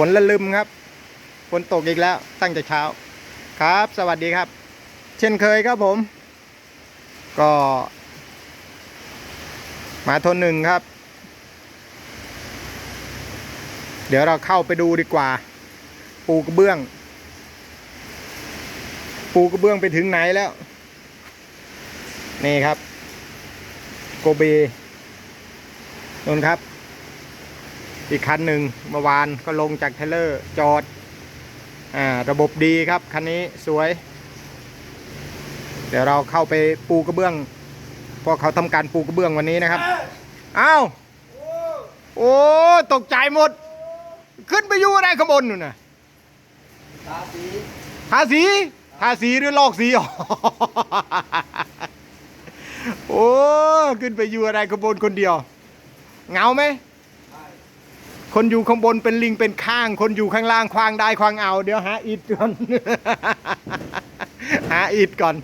ฝนละลึมครับฝนตกอีกแล้ว ตั้งแต่เช้าครับ สวัสดีครับ เช่นเคยครับผม ก็มาทนหนึ่งครับ เดี๋ยวเราเข้าไปดูดีกว่า ปูกระเบื้อง ปูกระเบื้องไปถึงไหนแล้ว นี่ครับ โกเบนนครับ อีกคันหนึ่งเมื่อวานก็ลงจากเทเลอร์จอดอ่าระบบดีครับ คันนี้สวย เดี๋ยวเราเข้าไปปูกระเบื้องเพราะเขาทำการปูกระเบื้องวันนี้นะครับอ้าวโอ้ตกใจหมด ขึ้นไปอยู่อะไรข้างบนนู่นน่ะตาสีทาสีทาสีหรือลอกสีอ๋อโอ้ขึ้นไปอยู่อะไรข้างบนคนเดียว เงาไหม คนอยู่ข้างบนเป็นลิงเป็นข้าง คนอยู่ข้างล่างควางได้ควางเอาเดี๋ยวหาอิดก่อนหาอิดก่อน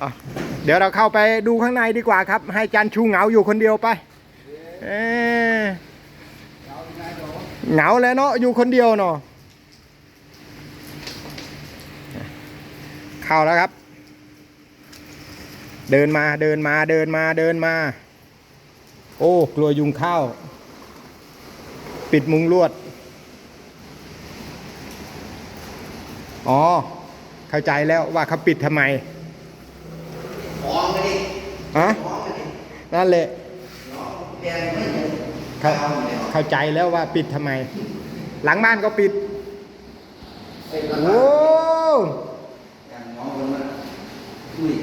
อเดี๋ยวเราเข้าไปดูข้างในดีกว่าครับ ให้จันชูเหงาอยู่คนเดียวไปเอเหงาแล้วเนาะอยู่คนเดียวเนาะเข้าแล้วครับ เดินมาเดินมาเดินมาเดินมา โอ้กลัวยุงเข้า ปิดมุงลวด อ๋อ เข้าใจแล้วว่าเขาปิดทำไมมองไปดิฮะมองไปดินั่นแหละแดงไม่เห็นเข้าเข้าใจแล้วว่าปิดทำไม หลังบ้านก็ปิดไอ้ละโอ้อย่างมองมันอุ้ย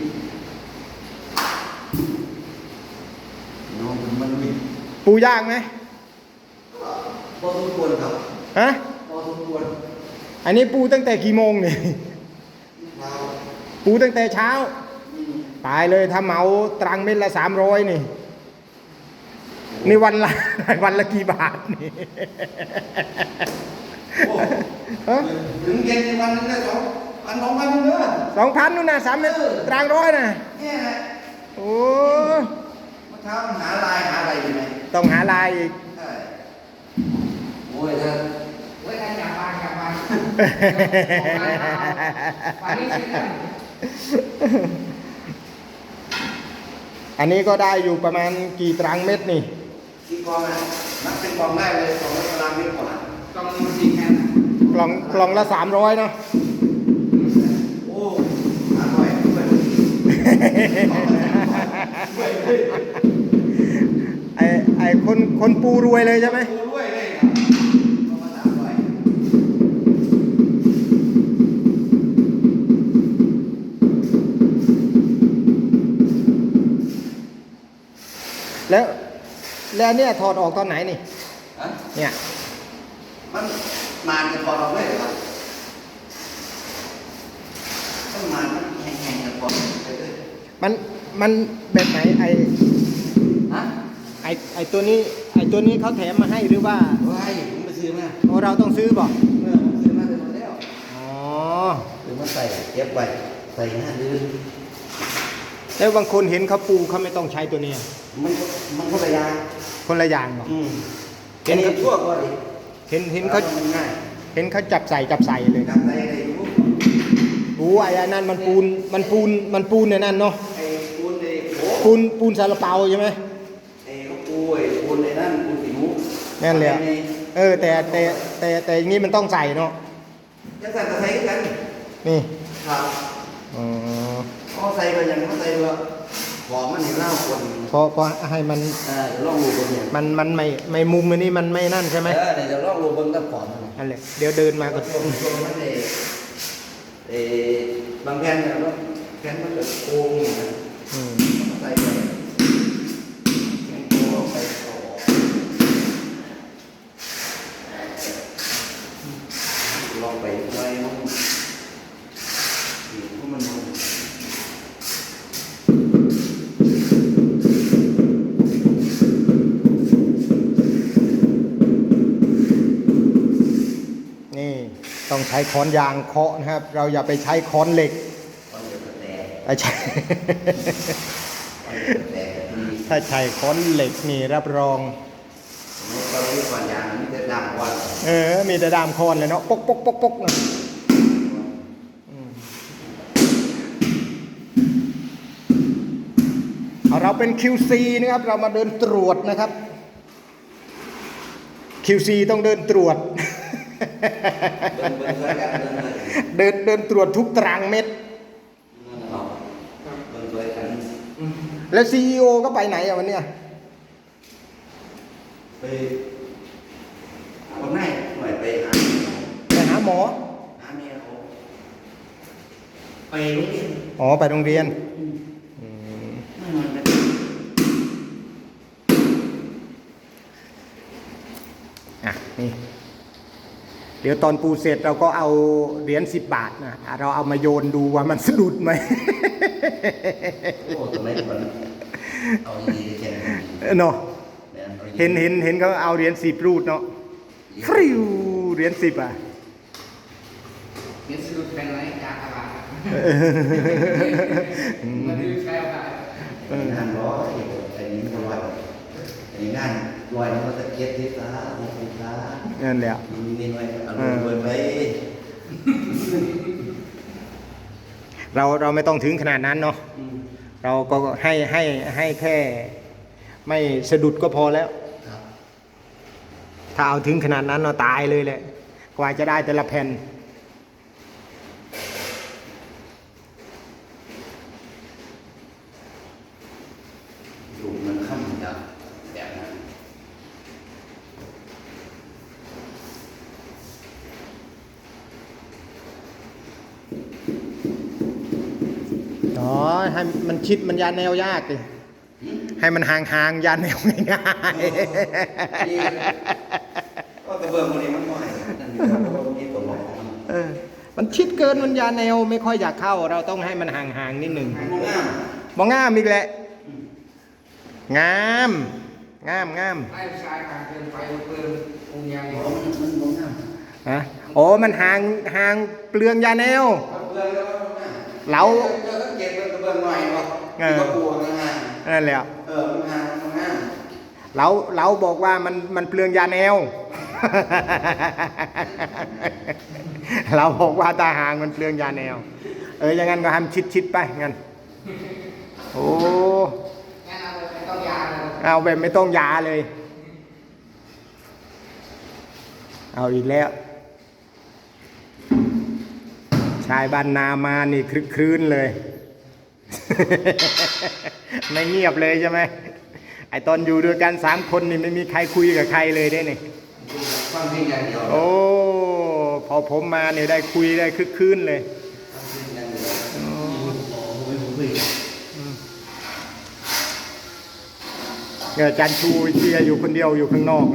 น้องมันมันมีปูย่างไหมพ อสมควรครับฮะพอสมควรอันนี้ปูตั้งแต่กี่โมงเนี่ยเราปูตั้งแต่เช้า ตายเลยถ้าเหมาตรังเม็ดละสามร้อยนี่นี่วันละวันละกี่บาทนี่โอ้ฮะถึงเย็นในวันนั้นได้สองพันสองพันเด้อสองพันนู่นนะสามเม็ดตรังร้อยนะเนี่ยแหละโอ้เมื่อเช้ามันหาลายหาอะไรอยู่ไหมต้องหาลายอีก ใช่โอ้ยถ้า ไว้ได้กลับบ้านกลับบ้านไปนี่สิครับ อันนี้ก็ได้อยู่ประมาณกี่ตรังเม็ดนี่ที่กองนะนับเป็นกองได้เลยสองร้อยตารางเมตรกว่าต้องมีสิ่งแค่นั้นกล่องกล่องละสามร้อยเนาะโอ้อร่อยด้วยไอไอคนคนปูรวยเลยใช่ไหมปูด้วย แล้ว แล้วเนี่ยถอดออกตอนไหนนี่ ฮะเนี่ย มันนานจะพอเราด้วยเหรอครับต้องนานมันแห้งๆจะพอไปเลยมัน มันแบบไหนไอฮะไอไอตัวนี้ ไอตัวนี้เขาแถมมาให้หรือว่าว้ายผมไปซื้อมาโอเราต้องซื้อบอกเมื่อผมซื้อมาเสร็จหมดแล้วอ๋อ หรือมาใส่เก็บไว้ใส่หน้าดื้อแล้วบางคนเห็นเขาปูเขาไม่ต้องใช้ตัวเนี้ย มันก็มันก็ระยางคนละอย่างบอกอืมเห็เห็นนทั่วก็ดิเห็นเห็นเขามันง่ายเห็นเขาจับใส่จับใส่เลยจับใส่ในรูปโอ้ไอ้อันนั้นมันปูนมันปูนมันปูนในนั้นเนาะไอ้ปูนไอ้โอ้ปูนปูนซาลาเปาใช่ไหมไอ้เขาปูไอ้ปูนไอ้นั่นปูนสีมูนั่นแหละไอ้เออแต่แต่แต่แต่อย่างนี้มันต้องใส่เนาะจะใส่ก็ใส่กันนี่ครับอ๋อพอใส่ก็ยังไม่ใส่เลย หอมมันเห็นเหล้าคนเพราะเพราะให้มันเออเดี๋ยวลองดูคนเนี่ยมันมันไม่ไม่มุมอันนี้มันไม่นั่นใช่ไหมเออเดี๋ยวลองดูเบิ่งกับก่อนนั่นแหละเดี๋ยวเดินมาก็ช่วงช่วงมันเอเออบางแผ่นเนี่ยบางแผ่นมันจะโค้งอย่างนี้นะอืม ต้องใช้ค้อนยางเคาะนะครับ เราอย่าไปใช้ค้อนเหล็กมันจะแตกไอ้ใช้มันจะแตกดีถ้าใช้ค้อนเหล็กนี่รับรองเราเรียกก่อนยางมันจะดดังวันเออ มีแต่ดามโคนเลยเนาะปกปกปกปกนะอืมเอาเราเป็น QC นะครับ เรามาเดินตรวจนะครับ QC ต้องเดินตรวจ เบิ่งเบิ่งช่วยกันเบิ่งเลยเดินเดินตรวจทุกตารางเม็ดนั่นเนาะเบิ่งช่วยกันแล้ว CEO ก็ไปไหนอะวันเนี้ยไปคนไหนหน่อยไปหาไปหาหมอหาเมียเขาไปโรงเรียนอ๋อไปโรงเรียนอืมมันเป็นอะนี่ เดี๋ยวตอนปูเสร็จเราก็เอาเหรียญสิบบาทนะอะเราเอามาโยนดูว่ามันสะดุดไหมโอ้ตรงไหนมันเอาดีๆแค่นั้นเนาะแม่นอาดีๆเห็นเห็นเห็นเขาเอาเหรียญสิบรูดเนาะฟริวเหรียญสิบอะเดี๋ยวสรุปเป็นไรจากอะไรมันดูแฟร์ไปเอองานร้อยไอ้นี้มันร้อยไอ้งาน ร้อยมันจะเก็บที่ตาหกที่ตานั่นแหละนี่หน่อยเอาลงเบิร์นไว้เราเราไม่ต้องถึงขนาดนั้นเนาะอืมเราก็ให้ให้ให้แค่ ไม่สะดุดก็พอแล้วครับถ้าเอาถึงขนาดนั้นเราตายเลยแหละกว่าจะได้แต่ละแผ่นอยู่มันค่ำจับแบบนั้น อ๋อ ให้มันชิดมันยานแนวยากเลยให้มันห่างๆยานแนวง่ายนี่ก็กระเบื้องมันนี่มันน้อยนั่นนี่กระเบื้องนี่ตัวหลอกของมันๆเออมันชิดเกินมันยานแนวไม่ค่อยอยากเข้า เราต้องให้มันห่างๆนิดหนึ่งมันงามมองงามอีกแหละงามงามงามให้ชายการเกินไปเกินองค์ใหญ่เพราะมันมันบ่งามฮะโอ้มันห่างห่างเปลืองยาแนวกระเบื้องแล้วมันบ่งามเราเจอเก็บกระเบื้องหน่อยบ่เออที่ก็กลัวงามนั่นแหละเออมันงามมันงามเราเราบอกว่ามันมันเปลืองยาแนว เราบอกว่าตาหางมันเปลืองยาแนว เอออย่างนั้นก็ทำชิดชิดๆไปงั้นโอ้งั้นเอาไปต้องยาเลยเอาแบบไม่ต้องยาเลย เอาอีกแล้ว ชายบ้านนามานี่คลึกครื้นเลย ไม่เงียบเลยใช่ไหมไอตอนอยู่ด้วยกันสามคนนี่ไม่มีใครคุยกับใครเลยได้นี่ฟังเพลงอย่างเดียวโอ้พอผมมาเนี่ยได้คุยได้คลึกครื้นเลยฟังเพลงอย่างเดียวโอ้โหไม่คุยเออจันชูเชียร์อยู่คนเดียวอยู่ข้างนอก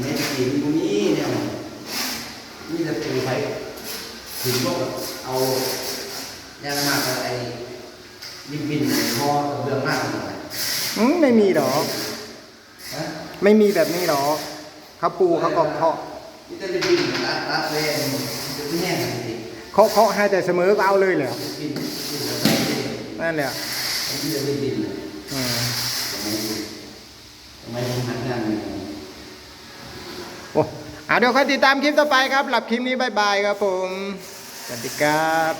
ไม่ได้กินพวกนี้เนี่ยนี่จะปูไปถึงพวกเอาเนี่ยมากไอ้บินบินคอกระเบื้องมากหน่อยอืมไม่มีหรอกฮะไม่มีแบบนี้หรอกเขาปูเขาก็เคาะนี่จะบินรัดรัดเลยจะไม่แน่จริงเคาะเคาะให้แต่เสมอก็เอาเลยเหรอบินบินแล้วไปนั่นแหละผมจะบินเลยอืมทำไมทำไมผมหันงานเนี่ยโอ้ เดี๋ยวคอยติดตามคลิปต่อไปครับหลับคลิปนี้บายบายครับผมสวัสดีครับ